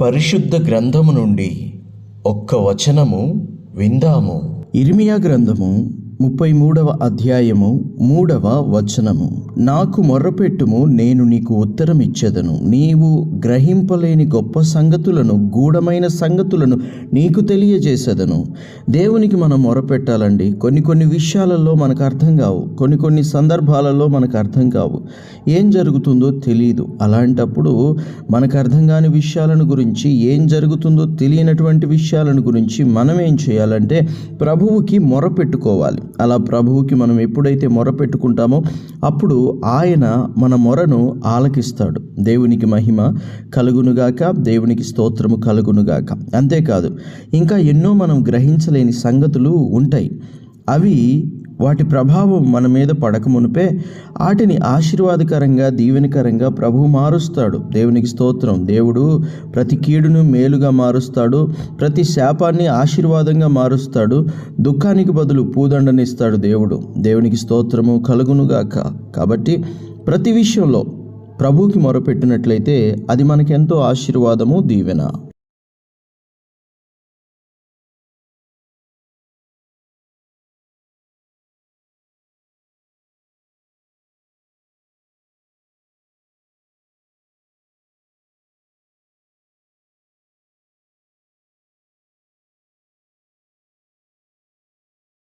పరిశుద్ధ గ్రంథము నుండి ఒక్క వచనము విందాము. ఇర్మియా గ్రంథము ముప్పై మూడవ అధ్యాయము మూడవ వచనము. నాకు మొర్రపెట్టుము నేను నీకు ఉత్తరం ఇచ్చేదను నీవు గ్రహింపలేని గొప్ప సంగతులను గూఢమైన సంగతులను నీకు తెలియజేసేదను. దేవునికి మనం మొరపెట్టాలండి. కొన్ని కొన్ని విషయాలలో మనకు అర్థం కావు. కొన్ని కొన్ని సందర్భాలలో మనకు అర్థం కావు. ఏం జరుగుతుందో తెలియదు అలాంటప్పుడు మనకు అర్థం కాని విషయాలను గురించి ఏం జరుగుతుందో తెలియనటువంటి విషయాలను గురించి మనం ఏం చేయాలంటే ప్రభువుకి మొరపెట్టుకోవాలి. అలా ప్రభువుకి మనం ఎప్పుడైతే మొర పెట్టుకుంటామో అప్పుడు ఆయన మన మొరను ఆలకిస్తాడు. దేవునికి మహిమ కలుగునుగాక దేవునికి స్తోత్రము కలుగునుగాక అంతేకాదు ఇంకా ఎన్నో మనం గ్రహించలేని సంగతులు ఉంటాయి. అవి వాటి ప్రభావం మన మీద పడకమునుపే వాటిని ఆశీర్వాదకరంగా దీవెనకరంగా ప్రభు మారుస్తాడు. దేవునికి స్తోత్రం. దేవుడు ప్రతి కీడును మేలుగా మారుస్తాడు. ప్రతి శాపాన్ని ఆశీర్వాదంగా మారుస్తాడు. దుఃఖానికి బదులు పూదండనిస్తాడు దేవుడు. దేవునికి స్తోత్రము కలుగునుగాక. కాబట్టి ప్రతి విషయంలో ప్రభువుకి మొరపెట్టినట్లయితే అది మనకెంతో ఆశీర్వాదము దీవెన.